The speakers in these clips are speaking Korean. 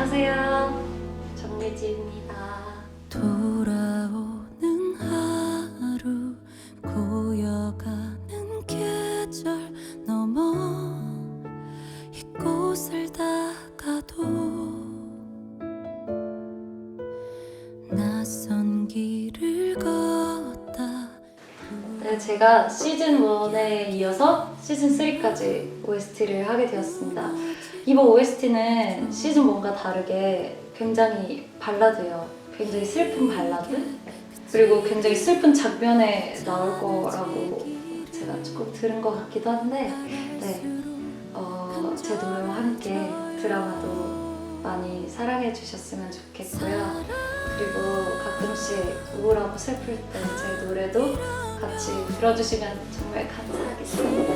안녕하세요. 정미지입니다. 돌아오는 하루 고여가는 계절 넘어 잊고 살다가도 낯선 길을 걷다 네, 제가 시즌 1에 이어서 시즌 3까지 OST를 하게 되었습니다. 이번 OST는 시즌 1과 다르게 굉장히 발라드예요. 굉장히 슬픈 발라드? 그리고 굉장히 슬픈 장면에 나올 거라고 제가 조금 들은 것 같기도 한데 네, 어, 제 노래와 함께 드라마도 많이 사랑해 주셨으면 좋겠고요. 그리고 가끔씩 우울하고 슬플 때 제 노래도 같이 들어주시면 정말 감사하겠습니다.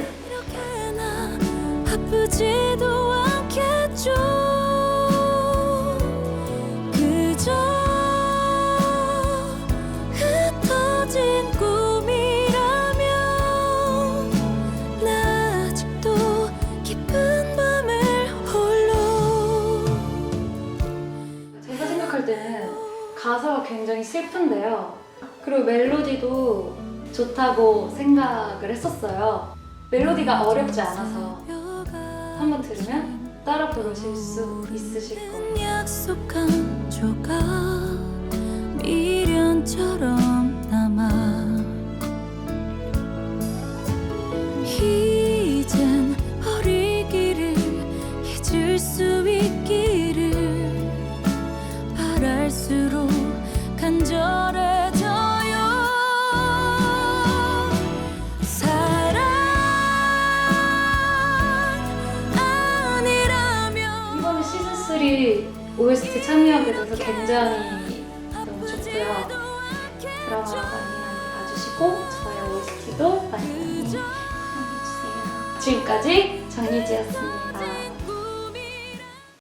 생각할 때는 가사가 굉장히 슬픈데요. 그리고 멜로디도 좋다고 생각을 했었어요. 멜로디가 어렵지 않아서 한번 들으면 따라 부르실 수 있으실 거예요. 이젠 버리기를 잊을 수 바랄수록 간절해져요 사랑 아니라면 이번 시즌 3 OST 참여하게 돼서 굉장히 너무 좋고요. 드라마 많이 많이 봐주시고 저의 OST도 많이 많이 사랑해주세요. 지금까지 정유지였습니다.